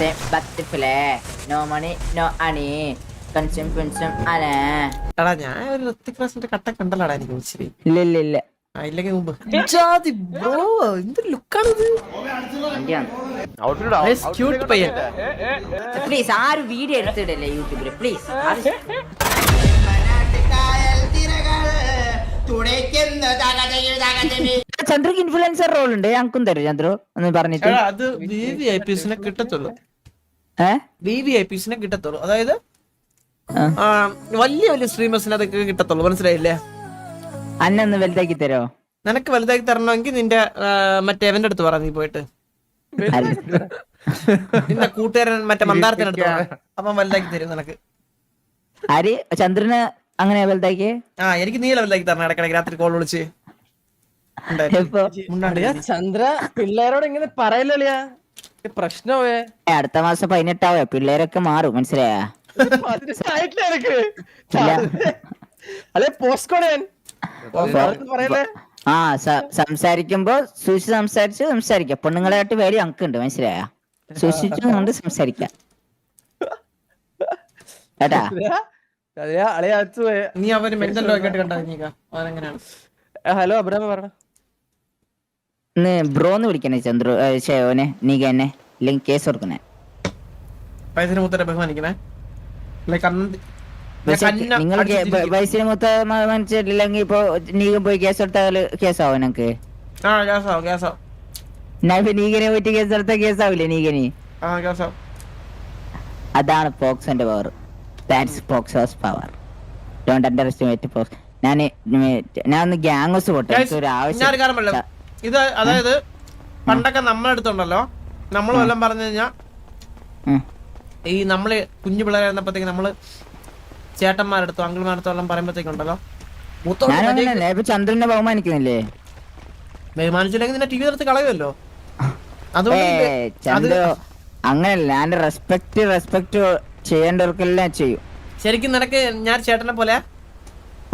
Concern ബത്തിപ്പിലെ no money no അണി concern പെൻസും അല എടാ ഞാൻ ഒരു ഋത്തിക് റോഷന്റെ കട്ട കണ്ടല്ലടാ എനിക്ക് വിളിച്ചത്. ഇല്ല ഇല്ല ഇല്ല. ആ ഇല്ലെങ്കിൽ മുമ്പ്. ജാതി ബ്രോ എന്ത് ലുക്കാണ് ഇത്? ക്യൂട്ട് പയ്യൻ. പ്ലീസ് ആരും വീഡിയോ എടുത്തിടല്ലേ യൂട്യൂബിൽ? പ്ലീസ് ചന്ദ്രക്ക് ഇൻഫ്ലുവൻസർ റോൾ ഉണ്ട്. ഞങ്ങൾക്കും തരും ചന്ദ്രു. എന്ന് പറഞ്ഞിട്ട്. എടാ അത് വി വി ഐ കിട്ടത്തുള്ളൂ. വി വി ഐ പിസിനെ കിട്ടത്തുള്ളൂ. അതായത് വലിയ വലിയ സ്ട്രീമേഴ്സിന് അതൊക്കെ കിട്ടത്തുള്ളൂ. മനസ്സിലായില്ലേ? അന്നെ ഒന്ന് വലുതാക്കി തരോ? നിനക്ക് വലുതാക്കി തരണമെങ്കിൽ നിന്റെ മറ്റേ അവന്റെ അടുത്ത് പറ നീ പോയിട്ട്. നിന്റെ കൂട്ടുകാരൻ മറ്റേ മന്ദാരത്തിന്റെ അടുത്ത് പറ. അപ്പം വലുതാക്കി തരും നിനക്ക്. ആര്? ചന്ദ്രന് അങ്ങനെ വലുതാക്കി ആ എനിക്ക് നീല വലുതാക്കി തരണം ഇടക്കിടക്ക് രാത്രി കോൾ വിളിച്ച്. ചന്ദ്ര പിള്ളേരോട് ഇങ്ങനെ പറയലിയാ പ്രശ്നമേ അടുത്ത മാസം പതിനെട്ടാവോ? പിള്ളേരൊക്കെ മാറും മനസ്സിലായാ. അല്ലെ ആ സംസാരിക്കുമ്പോ സൂക്ഷിച്ച് സംസാരിച്ച് സംസാരിക്കാം. പെണ്ണുങ്ങളായിട്ട് വേടി അങ്കുണ്ട് ഉണ്ട് സൂക്ഷിച്ചുകൊണ്ട് സംസാരിക്കാം. കൊണ്ട് സംസാരിക്കാം നീ അവന് മെന്റൽ ലോക്കായിട്ട് കണ്ടാ നീക്ക. അവനെങ്ങനെയാണ് ആ, ഹലോ അബ്രാമ പറഞ്ഞ. ഇന്ന് ബ്രോന്ന് വിളിക്കണേ ചന്ദ്രു ശ്ശെ, ഓനെ നീക എന്നെ ഇല്ലെങ്കിൽ കേസ് കൊടുക്കണേ വയസ്സിന് മുത്തരെ ബഹുമാനിക്കണേ? ലൈക്ക് അന്ന് നിങ്ങൾ വയസ്സിന് മൂത്ത മനസ്സിലില്ലെങ്കിൽ ഇപ്പൊ നീകം പോയി കേസ് കൊടുത്താൽ കേസാവോ നിനക്ക്? ആ ഗ്യാസാവും ഗ്യാസാവും ഇപ്പൊ നീകനെ പോയിട്ട് കേസ് കൊടുത്താൽ കേസാവില്ലേ നീകന്? ആ ഗ്യാസാവും അതാണ് പോക്സോന്റെ power that's Pocso's power don't underestimate Pocso ഞാൻ ഞാൻ ഒന്ന് ഗ്യാങ്സ് പോട്ടെ. ഒരു ആവശ്യം ഇത് അതായത് പണ്ടൊക്കെ നമ്മളെ അടുത്തുണ്ടല്ലോ. നമ്മൾ വല്ലതും പറഞ്ഞു കഴിഞ്ഞാ ഈ നമ്മൾ കുഞ്ഞു പിള്ളേരായിരുന്നപ്പോഴത്തേക്ക് നമ്മൾ ചേട്ടന്മാരടുത്തോ അങ്കിൾമാരടുത്തോ എല്ലാം പറയുമ്പോഴത്തേക്കുണ്ടല്ലോ ചന്ദ്രനെ ബഹുമാനിക്കുന്നില്ലേ? ബഹുമാനിച്ചില്ലെങ്കിൽ നിന്നെ ടി വി നിർത്തി കളയുമല്ലോ. അതുകൊണ്ട് അങ്ങനല്ല ഞാൻ റെസ്പെക്ട് റെസ്പെക്ട് ചെയ്യേണ്ടവർക്കെല്ലാം ചെയ്യും. ശരിക്കും നിനക്ക് ഞാൻ ചേട്ടനെ പോലെ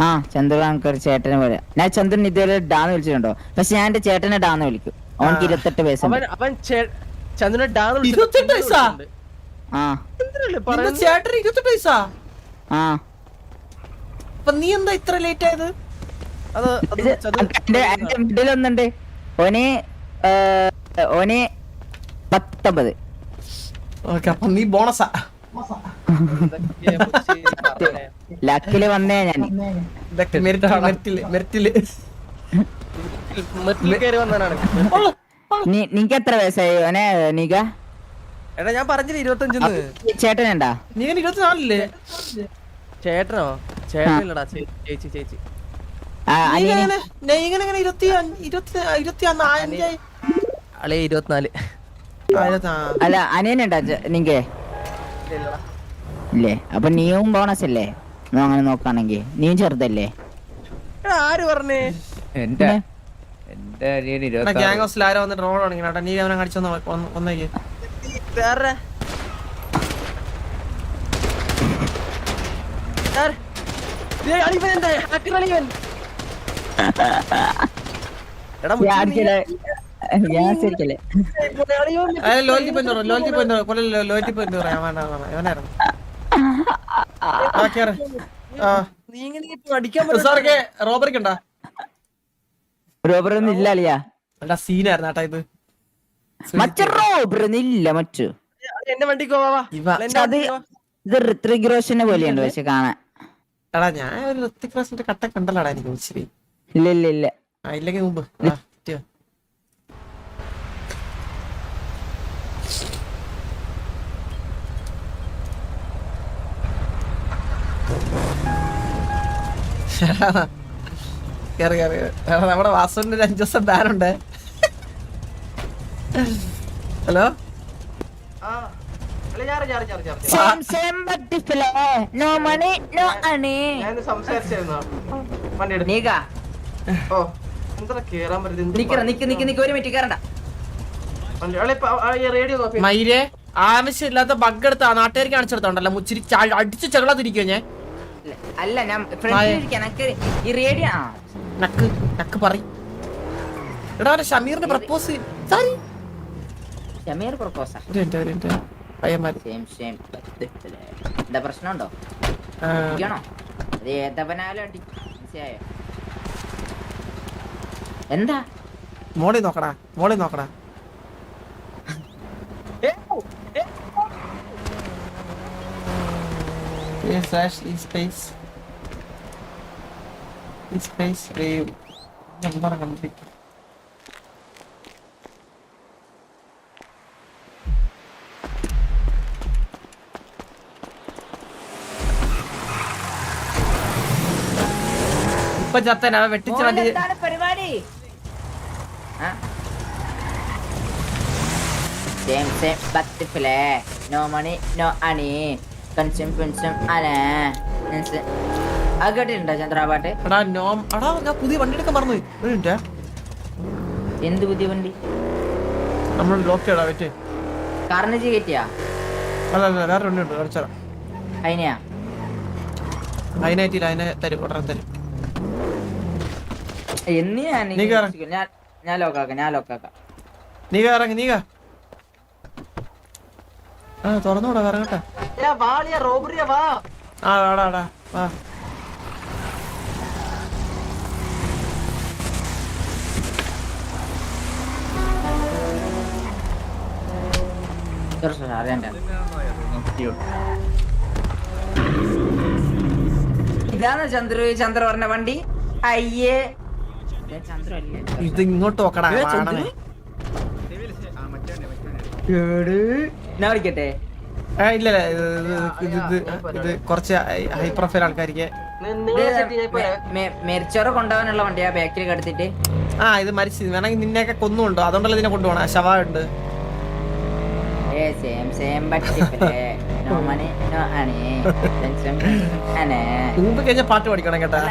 ആ ചന്ദ്രു നമുക്ക് ഒരു ചേട്ടനെ പോലെ. ഞാൻ ചന്ദ്രൻ ഇതുവരെ ഡാന്ന് വിളിച്ചിട്ടുണ്ടോ? പക്ഷെ ഞാൻ എന്റെ ചേട്ടനെ ഡാന്ന് വിളിക്കും. അവൻക്ക് ഇരുപത്തെട്ട് വയസ്സ് വയസ്സുണ്ട്. അവൻ ചേ- ചന്ദ്രനെ ഡാന്ന് ഇരുപത്തെട്ട് വയസ്സാ? ആ. നിന്റെ ചേട്ടന് ഇരുപത്തെട്ട് വയസ്സാ? ആ. അപ്പൊ നീ എന്താ ഇത്ര ലേറ്റ് ആയത്? അത് അത് ഇത് ചന്ദ്രൻ- എന്റെ എന്റെ മിഡിൽ ഒന്നുണ്ട് ഓന് ഏ, ഓന് പത്തൊമ്പത്. ഓക്കെ അപ്പൊ നീ ബോണസാ. ലക്കിൽ വന്നേ ഞാൻ. നിനക്ക് എത്ര വയസ്സായി ഓനെ നിക എടാ ഞാൻ പറഞ്ഞില്ല ഇരുപത്തഞ്ചെന്ന്? ചേട്ടനുണ്ടാ നീ ഇരുപത്തിനാലല്ലേ? ചേട്ടനോ? ചേട്ടനില്ലടാ ചേച്ചി ചേച്ചി. അല്ല അനിയനുണ്ടാ നിങ്ങേ ഇല്ലേ അപ്പൊ നീയും ബോണസ് അല്ലേ അങ്ങനെ നോക്കാണെങ്കി നീ ചെറുതല്ലേ? എടാ ആര് പറഞ്ഞേ? എന്റെ എന്റെ അനിയൻ ഇരുപത്തി ഗ്യാങ് ഹൗസിൽ ആരോ വന്നിട്ട് റോഡ് തുടങ്ങി കേട്ടോ നീ അവനെ ഒന്നേക്ക് വേറെ. പോയിന്റ് ലോയൽറ്റി പോയിന്റ് പോലെ ലോയൽറ്റി പോയിന്റ് റോബറിക്ക് ഉണ്ടാ? റോബറൊന്നും ഇല്ല അളിയാ. എടാ സീനായിരുന്നു കേട്ടാ ഇത്. മറ്റ റോബറൊന്നും ഇല്ല മറ്റു. എന്റെ വണ്ടിക്ക്. ഇത് ഋത്വിക് റോഷനെ പോലെയുണ്ട് പക്ഷെ കാണാൻ. എടാ ഞാൻ ഒരു ഋത്തിക് റോഷന്റെ കട്ട കണ്ടല്ലടാ എനിക്ക് ഇല്ല ഇല്ല ഇല്ല. ആ ഇല്ലെങ്കിൽ മുമ്പ് ആ, ഇറ്റ്. കേറി കേറി കേറി. എടാ, നമ്മുടെ വാസുവിന്റെ ഒരു അഞ്ചു ദിവസം ബാനുണ്ട് ഹലോ ആ. അളി, ഞാറ്, ഞാറ്, വാസുവിന്റെ നീക ഓ എന്താ കേറാൻ പറ്റുന്നത് നിക്കറ നിക്ക് നിക്ക് നിക്ക് ഒരു മിനിറ്റ് ഇപ്പൊ ആ, ഈ റേഡിയോ നോക്കി. മയിരെ ആവശ്യമില്ലാത്ത ബഗ് എടുത്ത നാട്ടുകാർ കാണിച്ചെടുത്തോണ്ടല്ലോ മുച്ചിരി അടിച്ചു അടിച്ച് ചെകളാതിരിക്കോ ഞാൻ? അല്ല ഞാൻ എനിക്ക് ഈ റേഡിയോ ആ. നക്ക് നക്ക് പറ എടാ അവരെ ഷമീറിന്റെ പ്രപ്പോസ് സോറി ഷമീർ പ്രപ്പോസ പയ്യന്മാര്. സെയിം സെയിം എന്താ പ്രശ്നമുണ്ടോ? ആ, അടിക്കണോ അത് ഏത്തപ്പനാലും അടി മനസ്സിലായോ? എന്താ? മോളി നോക്കടാ മോളി നോക്കടാ. A slash E space. E space wave എന്താണ് കണ്ടിരിക്കുന്നത് ഇപ്പൊ ചത്തന വെട്ടിച്ച വണ്ടി എന്താണ് പരിപാടി? Same same ബത്തിഫിലെ no money no honey consume consume അന അത് കേട്ടിട്ടുണ്ടോ ചന്ദ്രാപാട്ട് എടാ നോം എടാ ഞാൻ പുതിയ വണ്ടി എടുക്കാൻ മറന്നു ഒരു മിനിറ്റ്. എന്ത് പുതിയ വണ്ടി? നമ്മൾ ലോക്ക് ചെയ്യടാ വെറ്റ് കാർണജി കയറ്റിയാ? അല്ല അല്ല വേറെ വണ്ടി ഉണ്ട് കളിച്ചടാ അതിനെയാ അതിനായിട്ടില്ല അതിനെ തരും ഉടനെ തരും. എന്ന് ഞാൻ. ഞാൻ ഞാൻ ലോക്കാക്കാം ഞാൻ ലോക്കാക്കാം നീ കയറങ്ങി നീ ആ തുറന്നോടാ കറങ്ങട്ടെ. വാളിയ റോബറിയ വാ. ആ ആടാ ആടാ വാ അറിയണ്ട ഇതാണ് ചന്ദ്ര ചന്ദ്ര പറഞ്ഞ വണ്ടി. അയ്യേ. ഇത് ഇങ്ങോട്ട് നോക്കടാ. ഞാൻ വിളിക്കട്ടെ? ഇല്ല ഇല്ല ഇത് ഇത് കുറച്ച് ഹൈ പ്രൊഫൈൽ ആൾക്കാർക്ക് മരിച്ചവരെ കൊണ്ടുപോകാനുള്ള വണ്ടിയാ ബാക്കിൽ കടത്തിട്ട് ആ ഇത് മരിച്ചു. വേണമെങ്കിൽ നിന്നെയൊക്കെ കൊന്നുകൊണ്ടോ. അതുകൊണ്ടല്ലേ ഇതിനെ കൊണ്ടുപോകണം. ശവ ഉണ്ട്. കഴിഞ്ഞ പാട്ട് പഠിക്കണം കേട്ടാ.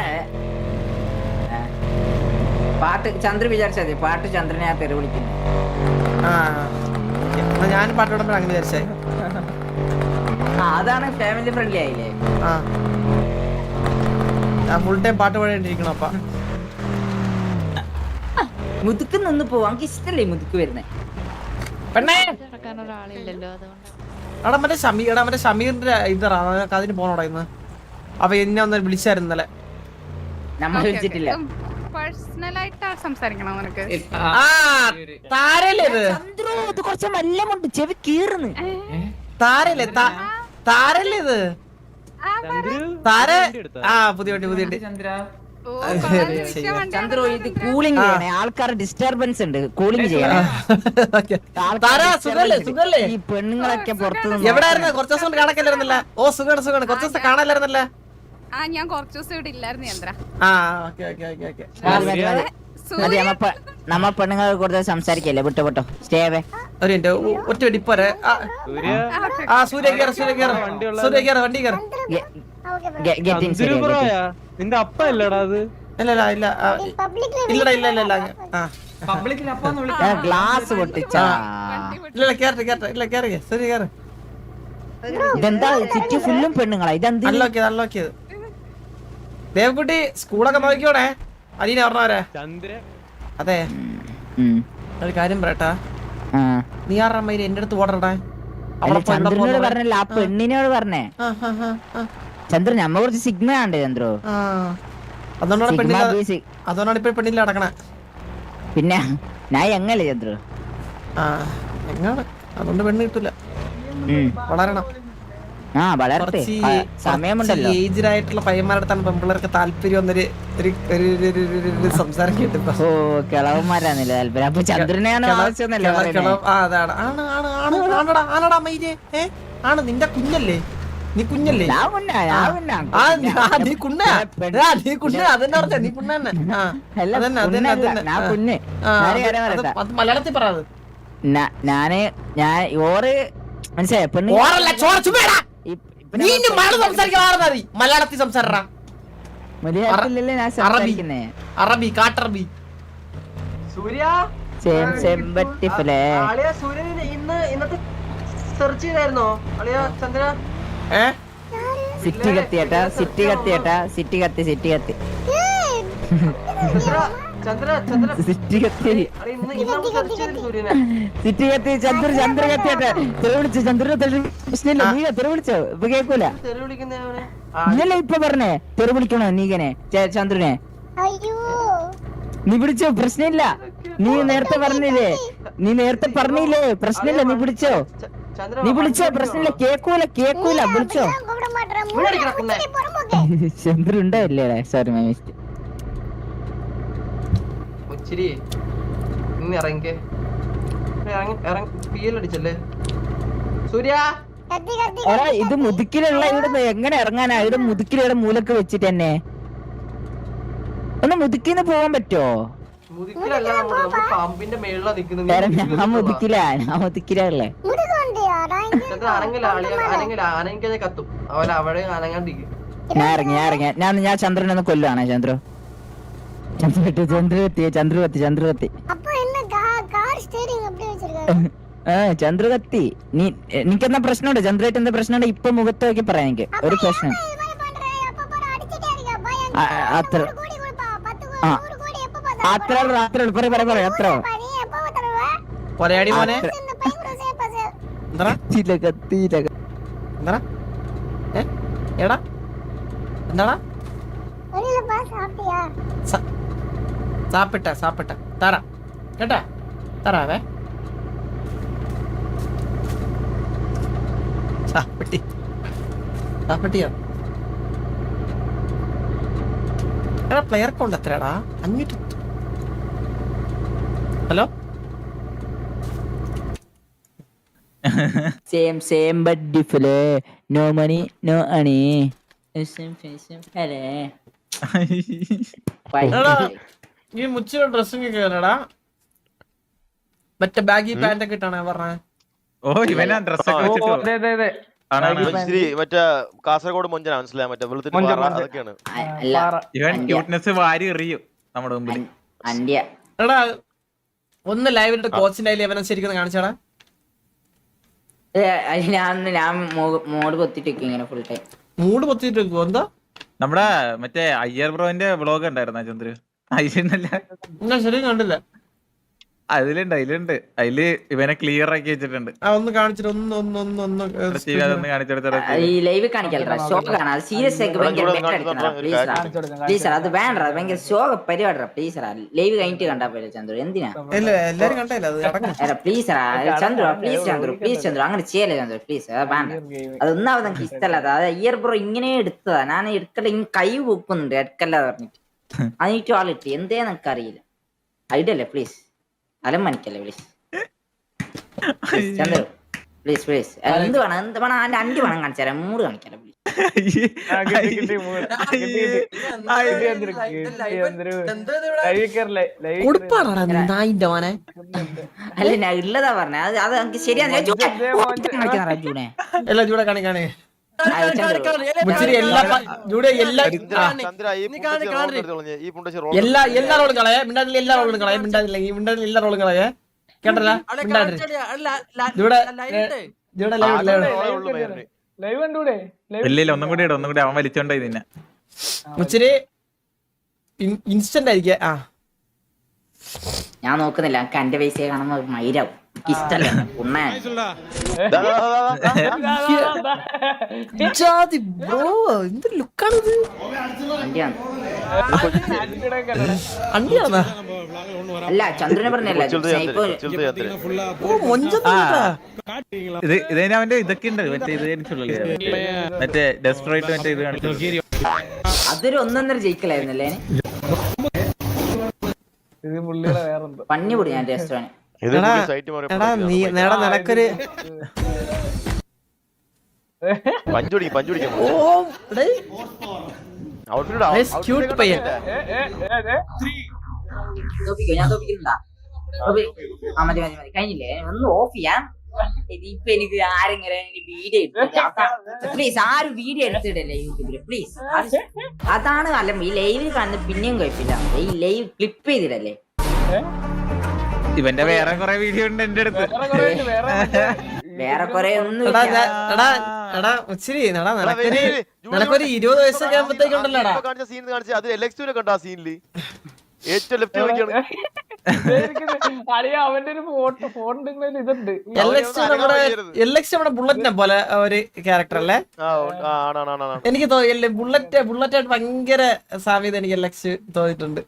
പാട്ട് ചന്ദ്ര വിചാരിച്ചാൽ പാട്ട് ചന്ദ്രനെ ആ തെരുവിളിക്കുന്നു ആ ഞാൻ ഞാനും പാട്ട് പാടുമ്പോൾ അങ്ങനെ വിചാരിച്ചേ. ആ അതാണ് ഫാമിലി ഫ്രണ്ട്ലി ആയില്ലേ? ആ. ഞാൻ ഫുൾ ടൈം പാട്ട് പാടേണ്ടിരിക്കണം അപ്പ. മുതുക്ക് നിന്ന് പോവാ എനിക്ക് ഇഷ്ടല്ലേ മുതുക്ക് വരുന്നേ? പെണ്ണേ. എടാ മറ്റേ ഷമീർ എടാ മറ്റേ ഷമീറിന്റെ ഇതറാ നിനക്ക് അതിന് പോണോടാ ഇന്ന്. അപ്പൊ എന്നെ ഒന്ന് വിളിച്ചായിരുന്നു ഇന്നലെ. നമ്മൾ വിളിച്ചിട്ടില്ല. പേഴ്സണൽ സംസാരിക്കണം നിനക്ക്. ആ താരല്ലേ ഇത്? ചന്ദ്രു ഇത് കുറച്ച് മല്ലമുണ്ട്. ചെവി കീറുന്നു. താരല്ലേ താ- താരല്ലേ ഇത്? താര ആ പുതിയ വണ്ടി പുതിയ വണ്ടി. ചന്ദ്രു. ഇത് കൂളിംഗ് ചെയ്യണേ. ആൾക്കാർ ഡിസ്റ്റർബൻസ് ഉണ്ട്. കൂളിംഗ് ചെയ്യണേ. ഈ പെണ്ണുങ്ങളൊക്കെ പുറത്തു നിന്ന് എവിടായിരുന്നു? കുറച്ച് ദിവസം കൊണ്ട് ഓ സുഖമാണ് സുഖമാണ് കുറച്ച് ദിവസം കാണാനില്ലായിരുന്നല്ല? ആ ഞാൻ കുറച്ച് ദിവസം ഇവിടെ ഇല്ലായിരുന്നു ചന്ദ്ര. ആ ഓക്കെ ഓക്കെ ഓക്കെ ഓക്കെ. നമ്മ പെണ്ണുങ്ങൾ കൂടുതൽ സംസാരിക്കല്ലേ? വിട്ടോ വിട്ടോ. സ്റ്റേ അവേ ഒരു മിനിറ്റ് ഒ- ഒറ്റ വെടിപ്പോരെ ആ ആ സൂര്യ കയറ സൂര്യ കയറ സൂര്യ കയറ വണ്ടി കയറ? നിന്റെ അപ്പ അല്ലടാ അത്. ഇല്ല ഇല്ല ഇല്ലടാ ഇല്ല ഇല്ല ഇല്ല ഗ്ലാസ് പൊട്ടിച്ചാ. ഇല്ല ഇല്ല കേറട്ടെ കേറട്ടെ ഇല്ല കേറി സൂര്യ കേറ. ഇതെന്താ ചുറ്റി ഫുള്ളും പെണ്ണുങ്ങളാ? ഇതെന്ത് അൺലോക്ക് ചെയ്ത് അൺലോക്ക് ചെയ്ത്. ദേവക്കുട്ടി സ്കൂളൊക്കെ നോക്കിയോടെ അലീന പറഞ്ഞവരെ ചന്ദ്ര അതെ. ഒരു കാര്യം പറയട്ടാ. നീ ആരുടെ എന്റെ അടുത്ത് ഓടണേ ചന്ദ്രനോട് പറഞ്ഞല്ല ആ പെണ്ണിനോട് പറഞ്ഞേ. ചന്ദ്രൻ നമ്മ കുറച്ച് സിഗ്മ ഉണ്ട് ചന്ദ്രു. അതുകൊണ്ടാണ് പെണ്ണില്ല ഇപ്പൊ പെണ്ണില്ല അടക്കണേ പിന്നെ ഞാൻ എങ്ങല്ലേ ചന്ദ്രു? ആ എങ്ങാണ്? അതുകൊണ്ട് പെണ്ണ് കിട്ടൂല. വളരണം. കുറച്ച് ഏജ്ഡ് ആയിട്ടുള്ള പയ്യന്മാരുടെ അടുത്താണ് പെൺപിള്ളേർക്ക് താല്പര്യം എന്നൊരു ഒരു ഒരു സംസാരം കേട്ടിപ്പോ. താല്പര്യം. അപ്പൊ ചന്ദ്രനെയാണ് അതാണ്. ആണ് ആണ് ആണ് ആണടാ ആണടാ മൈരേ ഏ ആണ് നിന്റെ കുഞ്ഞല്ലേ? നീ കുഞ്ഞല്ലേ? നീ- കുണ്ണാ. നീ കുണ്ണ. അതന്നെ പറഞ്ഞ നീ കുണ്ണ തന്നെ. മലയാളത്തിൽ പറ അത്. ഞാ- ഞാൻ ഞാൻ ഓറ് മനസ്സിലായ? പെണ്ണ് ഓറല്ല ചോര ചുമേടാ നീ ഇനി മലയാളം സംസാരിക്കാൻ മതി. മലയാളത്തിൽ സംസാരടാ. മലയാളത്തിലല്ലേ ഞാൻ അറബി സംസാരിക്കുന്നേ? അറബി കാട്ടറബി. സൂര്യ? ചേം ചെമ്പട്ടിപ്പല്ലേ അളിയ സൂര്യൻ ഇന്ന് ഇന്നത്തെ സെർച്ച് ചെയ്തായിരുന്നോ? അളിയ ചന്ദ്ര ഏ? സിറ്റി കത്തിയേട്ടാ സിറ്റി കത്തിയേട്ടാ സിറ്റി കത്തി സിറ്റി കത്തി. സിറ്റി കത്തി. ചന്ദ്ര ചന്ദ്ര കത്തിയാട്ടെ. തെറി ചന്ദ്രനെ പ്രശ്നമില്ല. നീ തെരുവിളിച്ചോ ഇപ്പൊ കേക്കൂല ഇന്നല്ല ഇപ്പൊ പറഞ്ഞേ? തെറി വിളിക്കണോ നീകനെ? ചന്ദ്രനെ. നീ വിളിച്ചോ പ്രശ്നമില്ല. നീ നേരത്തെ പറഞ്ഞില്ലേ? നീ നേരത്തെ പറഞ്ഞില്ലേ? പ്രശ്നമില്ല നീ പിടിച്ചോ? നീ വിളിച്ചോ പ്രശ്നമില്ല കേക്കൂല കേക്കൂല. വിളിച്ചോ? ചന്ദ്രൻ ഉണ്ടായില്ലേ സോറി മൈ മിസ്റ്റേക്ക് ഇച്ചിരി ഇന്ന് ഇറങ്ങിക്കേ. ഇറങ്ങി ഇറങ്ങി പിയൽ അടിച്ചല്ലേ സൂര്യ എടാ ഇത് മുതുക്കിലുള്ള ഇവിടെ എങ്ങനെ ഇറങ്ങാനാ? ഇവിടെ മുതുക്കിലൂടെ മൂലക്ക് വെച്ചിട്ട് തന്നെ. ഒന്ന് മുതുക്കിന്ന് പോകാൻ പറ്റോ? മുതിക്കലല്ല നമ്മൾ നമ്മൾ പമ്പിന്റെ മേളിലാ നിക്കുന്നത് വേറെ ഞാൻ മുതുക്കില ഞാൻ മുതുക്കിലല്ലേ ചന്ദ്ര അനങ്ങില്ല അളിയ അനങ്ങില്ല അനങ്ങിക്കഴിഞ്ഞാൽ കത്തും. അവൻ അവിടെ അനങ്ങാണ്ടിരിക്കും ഞാൻ ഇറങ്ങി ഞാൻ ഇറങ്ങി. ഞാൻ ഞാൻ ചന്ദ്രനെ ഒന്ന് കൊല്ലുവാണേ ചന്ദ്രു. சந்திரகத்தி சந்திரகத்தி சந்திரகத்தி சந்திரகத்தி அப்ப என்ன കാർ സ്റ്റിയറിംഗ് அப்படியே വെച്ചിருக்காரு ചന്ദ്രകത്തി നീ എനിക്കെന്താ പ്രശ്നമുണ്ട്? ചന്ദ്രയായിട്ട് എന്താ പ്രശ്നമുണ്ട്? ഇപ്പൊ മുഖത്ത് നോക്കി പറയാം എനിക്ക്. ഒരു പ്രശ്നം. അത്ര. അത്ര അത്ര പറയ പറയ പറയ അത്ര പൊരയാടി മോനെ. എടാ? എന്താടാ? வெளியிலப்பா சாப்பிட்டியா സ- സാപ്പിട്ട സാപ്പിട്ട തറ കേട്ടാ തറാവേ സാപ്പിട്ടി സാപ്പിട്ടിയോ എടാ പ്ലെയർ കൊണ്ട് എത്രയാടാ അഞ്ഞൂറ്റി hello same same but ഡിഫല് no money no അണി എടാ ഈ മുച്ചിയുടെ ഡ്രസ്സിങ് കേറടാ മറ്റേ ബാഗി പാന്റ് ഒക്കെ ഇട്ടാണ് പറഞ്ഞത് ഓ ഇവനാ ഡ്രസ്സൊക്കെ ഓ, വെച്ചിട്ടോ അതെ അതെ അതെ. ആണാണ്. മറ്റേ കാസർഗോഡ് മൊഞ്ചന മനസ്സിലായ? മറ്റേ പാറ അതൊക്കെയാണ്. ഇവൻ ക്യൂട്ട്നെസ് വാരി എറിയും നമ്മുടെ മുമ്പിൽ എടാ ഒന്ന് ലൈവിലിട്ട് കോച്ചിന്റെ അതിൽ ശരിക്കും കാണിച്ചാടാ. ഞാൻ ഞാൻ മൂഡ് പൊത്തിട്ട് ഇങ്ങനെ ഫുൾ ടൈം മൂഡ് പൊത്തിട്ട് എന്താ? നമ്മുടെ മറ്റേ അയ്യർ ബ്രോന്റെ വ്ളോഗ് ഉണ്ടായിരുന്ന ചന്ദ്ര? കണ്ടില്ല. അതിലുണ്ട് അതിലുണ്ട്. അതിൽ ഇവനെ ക്ലിയർ ആക്കി വെച്ചിട്ടുണ്ട്. ഒന്ന് കാണിച്ചിട്ട് ഒന്ന് ഒന്ന് ഒന്ന് ഒന്ന് കാണിച്ചെടുത്ത ഈ ലൈവ് ഷോക്ക് ഷോക്കാണ് അത് സീരിയസ് ഭയങ്കര പ്ലീസ് അത് വേണ്ട ഭയങ്കര ഷോക പരിപാടിടാ പ്ലീസ് ലൈവ് കഴിഞ്ഞിട്ട് കണ്ടാ പോലെ ചന്ദ്രു. എന്തിനാ? ഇല്ല എല്ലാരും കണ്ടല്ല അത് please Chandru please Chandru please Chandru. അങ്ങനെ ചെയ്യല്ലേ ചന്ദ്രു? പ്ലീസ് അത് വേണ്ട. അത് ഒന്നാമത് എനിക്ക് ഇഷ്ടമല്ല അത് ഇയർ ബ്രോ ഇങ്ങനെ എടുത്തതാ. ഞാൻ എടുക്കട്ടെ. ഇങ്ങനെ കൈ പൊക്കുന്നുണ്ട് എടുക്കല്ലാതെ പറഞ്ഞിട്ട്. അതിട്ട് ആളിട്ട് എന്തേ നിനക്ക് അറിയില്ല ഐഡിയല്ലേ പ്ലീസ് അലമണിക്കല്ലേ പ്ലീസ് ചന്ദ്രു പ്ലീസ് പ്ലീസ് എന്ത് വേണം? എന്ത് വേണം? അതിന്റെ അണ്ടി വേണം കാണിച്ചാരാ മൂട് കാണിക്കാലോ പ്ലീസ് അല്ല. ഞാൻ ഉള്ളതാ പറഞ്ഞ. അത് അത് എനിക്ക് ശരിയാണ് എല്ലാ ജൂടെ കാണിക്കാണേ മുച്ചിരി എല്ലാ എല്ലാ എല്ലാ എല്ലാ റോളും കളയെ. മിണ്ടാതില്ല എല്ലാ റോളും കളയെ. മിണ്ടാതില്ല ഈ മിണ്ടാതില്ല എല്ലാ റോളും കളയെ. കേട്ടല്ല? മിണ്ടാതിരി. ഇവിടെ ജൂടെ ലൈവ് ഒന്നും കൂടി ഒന്നും കൂടി. അവൻ വലിച്ചോണ്ടായി നിന്നെ മുച്ചിരി ഇൻസ്റ്റന്റ് ആയിരിക്കും? ആ. ഞാൻ നോക്കുന്നില്ല. എനിക്ക് എന്റെ പൈസ കാണുമ്പോ മൈരാവും ഇഷ്ടല്ല. ദാ. ജാതി ബ്രോ എന്ത് ലുക്കാണിത്? അണ്ടിയാണോ അല്ല ചന്ദ്രനെ പറഞ്ഞല്ല. ഇത് ഇതിന് അവന്റെ ഇതൊക്കെ ഉണ്ട് മറ്റേ ഇത് കാണിച്ചുള്ളൂ മറ്റേ ഡെസ്ട്രോയിറ്റ് മറ്റേ ഇത് കാണിച്ചു അതൊരു ഒന്നൊന്നര ജയിക്കലായിരുന്നല്ലേ? പണ്ണി പൊടി ഞാൻ റെസ്റ്റോറന്റ് നിനക്കൊരു പഞ്ചുടിക്കും പഞ്ചുടിക്കും cute പയ്യൻ. ഏ, ഏ, ഏ, ഏ. തോപ്പിക്കോ ഞാൻ തോപ്പിക്കുന്നുണ്ടാ തോപ്പി- ആ മതി മതി മതി. കഴിഞ്ഞില്ലേ? ഒന്ന് ഓഫ് ചെയ്യാം. ഇപ്പൊ എനിക്ക് ആരെങ്കിലും വീഡിയോ എടുത്തിട്ട് പ്ലീസ് ആരും വീഡിയോ എടുത്തിടല്ലേ യൂട്യൂബിൽ? പ്ലീസ് അതാണ് അല്ല ഈ ലൈവിൽ കാണുന്ന പിന്നെയും കുഴപ്പമില്ല. ഈ ലൈവ് ക്ലിപ്പ് ചെയ്തിടല്ലേ? ഇവന്റെ വേറെ കൊറേ വീഡിയോ ഉണ്ട് എന്റെ അടുത്ത്. വേറെ കുറെ ഒന്നും നിനക്കൊരു ഇരുപത് വയസ്സൊക്കെ ആകുമ്പത്തേക്കുണ്ടല്ലോടാ കാണിച്ച സീൻ കാണിച്ച അത് എലക്സ്യൂനെ കണ്ട ആ സീനിൽ ഏറ്റവും ലെഫ്റ്റ് കളിക്കാണ്. അളിയ അവന്റെ ഒരു ഫോട്ടോ ഫോൺ ഇതുണ്ട്. നമ്മുടെ എൽ നമ്മുടെ ബുള്ളറ്റിനെ പോലെ ഒരു ക്യാരക്ടർ അല്ലേ? എനിക്ക് തോന്നിയില്ലേ ബുള്ളറ്റ് ബുള്ളറ്റ് ആയിട്ട് ഭയങ്കര സാമ്യത എനിക്ക് എൽ എക്സ് തോന്നിയിട്ടുണ്ട്.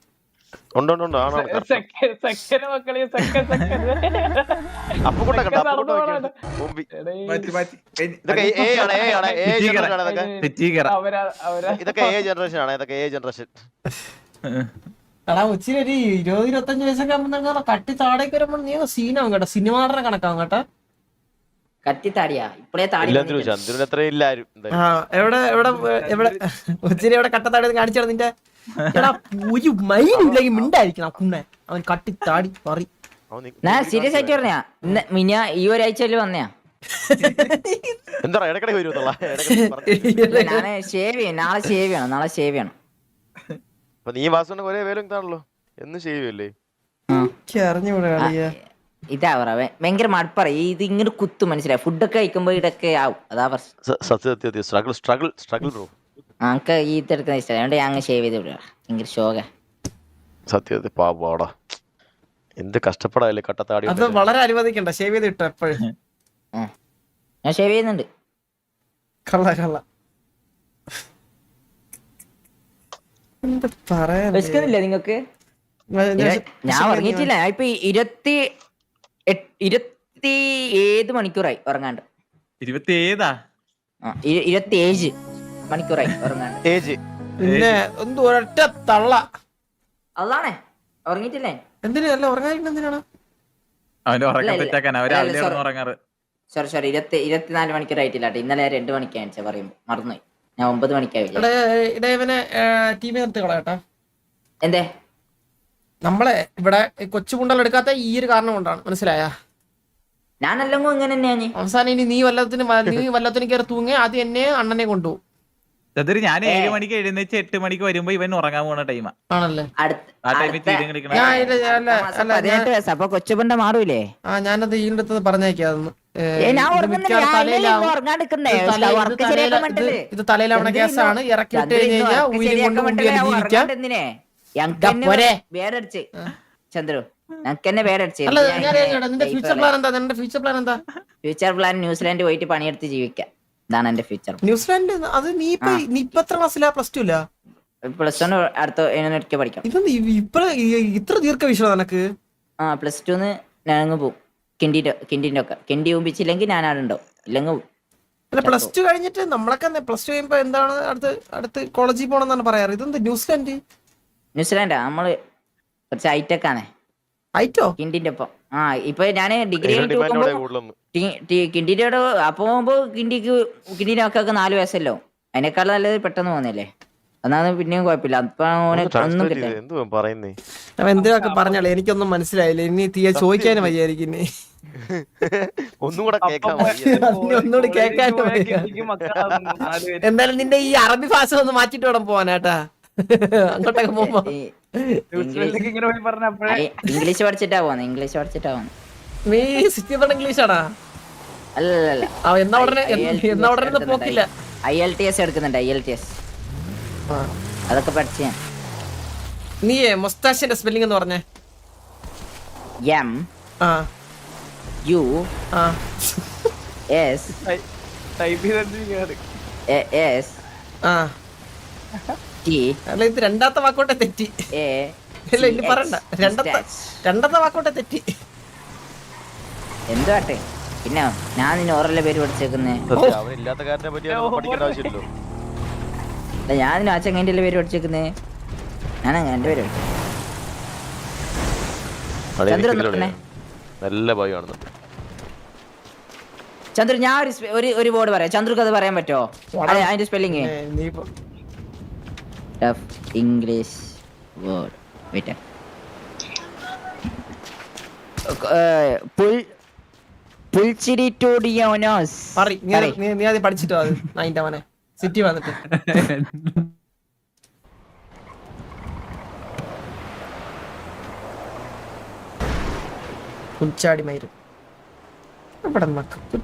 ഇതൊക്കെ ജനറേഷൻ ആണ് ഇതൊക്കെ. ജനറേഷൻ എടാ ഉച്ചിരി ഒരു ഇരുപത് ഇരുപത്തഞ്ച് വയസ്സൊക്കെ ആകുമ്പോൾ കട്ടി താടേക്ക് വരുമ്പോൾ നീ സീനാവും കേട്ടോ. സിനിമാറിനെ കണക്കാവും കേട്ടോ. കത്തി താടിയാ ഇപ്പഴേ താടി. ചന്ദ്രൻ അത്ര ഇല്ല ആ എവിടെ എവിടെ എവിടെ? ഉച്ചിരി എവിടെ കട്ടത്താടി നിന്റെ? എടാ ഒരു മൈനില്ലെങ്കിൽ മിണ്ടായിരിക്കണം കുണ്ണെ. അവൻ കട്ടി താടി പറി ഞാൻ സീരിയസ് ആയിട്ട് പറഞ്ഞാ. ഇന്ന് മിനിയ ഈ ഒരാഴ്ചയിൽ വന്നയാ. എന്താ ഇടക്കിടെ ഞാൻ ഷേവ് നാളെ ഷേവ് ചെയ്യണം നാളെ ഷേവ് ചെയ്യണം. നീ ഒരേ വേലും എന്നും അറിഞ്ഞൂടെ ഇതാ പറയാ ഭയങ്കര മടുപ്പറ ഇത് ഇങ്ങനെ കുത്തു മനസ്സിലായി? ഫുഡൊക്കെ കഴിക്കുമ്പോ ഇതൊക്കെ ആവും. അതാ പ്രശ്നം. സത്യ സത്യ സത്യ സ്ട്രഗിൾ സ്ട്രഗിൾ സ്ട്രഗിൾ ബ്രോ. ഈ ഇതെടുക്കുന്ന ഇഷ്ടം അതുകൊണ്ട് ഞാൻ അങ്ങ് ഷേവ് ചെയ്ത് വിടുക ഭയങ്കര ശോക. സത്യ സത്യ പാവാടാ എന്ത് കഷ്ടപ്പെടാല്ലേ കട്ടത്താടി അത് വളരെ അനുവദിക്കണ്ട. ഷേവ് ചെയ്ത് ഇട്ടോ എപ്പോഴും. ഞാൻ ഷേവ് ചെയ്യുന്നുണ്ട്. കള്ള കള്ള. പറയാനില്ല നിങ്ങക്ക്? ഞാൻ ഉറങ്ങിയിട്ടില്ല. ഞാൻ ഇപ്പൊ ഇരുപത്തി ഇരുപത്തി ഏത് മണിക്കൂറായി ഉറങ്ങാണ്ട്. ഇരുപത്തി ഏതാ ഇരുപത്തി ഏഴ് മണിക്കൂറായി ഉറങ്ങാണ്ട്. ഏജ് പിന്നെ എന്ത് ഒരൊറ്റ തള്ള. അതാണേ ഉറങ്ങിട്ടില്ലേ എന്തിനാ? അല്ല ഉറങ്ങാതിരിക്കുന്ന എന്തിനാണ്? അവന്റെ ഇല്ല, ഉറക്കം തെറ്റാക്കാൻ അവർ അല്ല, അവിടെ sorry. ഉറങ്ങാറ്. സോറി സോറി ഇരുപത്തി ഇരുപത്തിനാല് മണിക്കൂറായിട്ടില്ല ട്ടോ. ഇന്നലെ രണ്ട് മണിക്കാണ് അയച്ച പറയും മറന്നുപോയി. ഞാൻ ഒമ്പത് മണിക്കാവില്ല ടീമിൽ നിർത്തി കളയട്ടാ എന്തേ? നമ്മളെ ഇവിടെ കൊച്ചു കുണ്ടൽ എടുക്കാത്ത ഈ ഒരു കാരണം കൊണ്ടാണ്. മനസ്സിലായ? ഞാനല്ലോ ഇങ്ങനെ തന്നെയാണ് അവസാനം ഇനി നീ വല്ലത്തിന് നീ വല്ലത്തിന് കയറി തൂങ്ങി അത് എന്നെ അണ്ണനെ കൊണ്ടുപോകും. അതൊരു ഞാൻ. ഏഴ് മണിക്ക് എഴുന്നേച്ച് എട്ട് മണിക്ക് വരുമ്പോ ഇവൻ ഉറങ്ങാൻ പോണ ടൈമാ ആണല്ലേ? പതിനെട്ട് വയസ്സ് അപ്പൊ കൊച്ചുപണ്ട മാറൂലേ? ആ ഞാനത് ഈ അടുത്ത് പറഞ്ഞേക്കാന്ന് ഇത് തലയിലാവണ കേസാണ് ഇറക്കി വിട്ട് കഴിഞ്ഞ് കഴിഞ്ഞാൽ ഉയരം കൊണ്ട് മുമ്പിൽ ജീവിക്കാം ചന്ദ്രു അല്ല ഞാൻ നിന്റെ ഫ്യൂച്ചർ പ്ലാൻ എന്താ? നിന്റെ ഫ്യൂച്ചർ പ്ലാൻ എന്താ? ഫ്യൂച്ചർ പ്ലാൻ ന്യൂസിലാൻഡ് പോയിട്ട് പണിയെടുത്ത് ജീവിക്കാം. ഇതാണ് എന്റെ ഫ്യൂച്ചർ ന്യൂസിലാൻഡ് അത് നീ ഇപ്പൊ നീ ഇപ്പൊ എത്ര ക്ലാസ്സിലാ? പ്ലസ് ടു ഇല്ല പ്ലസ് വൺ അടുത്ത പഠിക്കാം ഇതൊന്നും ഇപ്പൊ ഇത്ര ദീർഘവിഷയം നിനക്ക്? ആ പ്ലസ് ടുന്ന് ഞാൻ പോവും. കിണ്ടിന്റെ കിണ്ടിന്റെ ഒക്കെ. കിണ്ടി ഊമ്പിച്ചില്ലെങ്കിൽ ഞാൻ അവിടെ ഉണ്ടാവും. ഇല്ലെങ്കിൽ പോവും. അല്ല പ്ലസ് ടു കഴിഞ്ഞിട്ട് നമ്മളൊക്കെ പ്ലസ് ടു കഴിയുമ്പോ എന്താണ് അടുത്ത് അടുത്ത് കോളേജിൽ പോണെന്നാണ് പറയാറ്. ഇതെന്ത് ന്യൂസിലാൻഡ്? ന്യൂസിലാൻഡാ? നമ്മൾ കുറച്ച് ഹൈടെക് ആണ് ഹൈറ്റോ? കിണ്ടിന്റെ ഒപ്പം. ആ ഇപ്പൊ ഞാൻ ഡിഗ്രി കിണ്ടിന്റെ അവിടെ അപ്പൊ പോകുമ്പോ കിണ്ടിക്ക് കിണ്ടിന്റെ മക്കൾക്ക് നാല് വയസ്സല്ലോ അതിനേക്കാൾ നല്ലത് പെട്ടെന്ന് പോകുന്നില്ലേ എന്നാണ് പിന്നെയും കുഴപ്പമില്ല. അപ്പൊ എന്തിനൊക്കെ പറഞ്ഞാളെ? എനിക്കൊന്നും മനസ്സിലായില്ല. ഇനി തീയ ചോദിക്കാനും വയ്യായിരിക്കും ഒന്നുകൂടി കേൾക്കാനും. എന്തായാലും നിന്റെ ഈ അറബി ഭാഷ ഒന്ന് മാറ്റിട്ട് വേണം പോവാനാട്ടാ. അങ്ങോട്ടൊക്കെ പോകുമ്പോ ഇംഗ്ലീഷ് പഠിച്ചിട്ടാ പോകുന്നത് ഇംഗ്ലീഷ് പഠിച്ചിട്ടാ പോകുന്നത് നീ സിറ്റി പറഞ്ഞ ഇംഗ്ലീഷ് ആണാ അല്ല അല്ല അല്ല ആ എന്നാ ഉടനെ എന്നാ ഉടനെ പോക്കില്ല ഐ എൽ ടി എസ് എടുക്കുന്നുണ്ട് ഐ എൽ ടി എസ് ആ. അതൊക്കെ പഠിച്ച ഞാൻ മുസ്താഷിന്റെ മൊസ്താഷിന്റെ സ്പെല്ലിംഗ് എന്ന് പറഞ്ഞേ എം യു എസ് ടൈപ്പ് ചെയ്തോണ്ടിരിക്കുകയാണ് എസ് ആ അല്ല ഇത് രണ്ടാമത്തെ വാക്കോട്ടെ തെറ്റി. ഇനി പറയണ്ട. രണ്ടത്തെ രണ്ടത്തെ വാക്കോട്ടെ തെറ്റി. എന്തുവാട്ടെ പിന്നെ ഞാൻ നിന്നെ ഓറല്ലേ പേര് പഠിച്ചേക്കുന്നേ. സത്യം, അവനില്ലാത്ത കാരനെ പറ്റി ഒന്നും പഠിക്കേണ്ട ആവശ്യമില്ലല്ലോ. ഞാൻ നിന്നെ ആ ചങ്ങേന്റെ പേര് പഠിച്ചേക്കുന്നേ? ഞാൻ എന്റെ പേര്. നല്ല ഭയമാണ് ചന്ദ്രു ഞാൻ ഒരു ഒരു ബോർഡ് വേർഡ് പറയാം. ചന്ദ്രുക്ക് അത് പറയാൻ പറ്റുമോ? അതെ അതിന്റെ സ്പെല്ലിങ് ഏ, English word. Wait. വെയിറ്റ് പുൽ പുൽച്ചിരിറ്റോഡിയോനോസ് പറ നീ നീ- ആദ്യം പഠിച്ചിട്ടോ അത്? നൈന്റെ അവനെ സിറ്റി വന്നിട്ട്. പുൽച്ചാടി മയിര് ഇവിടെ നക്ക്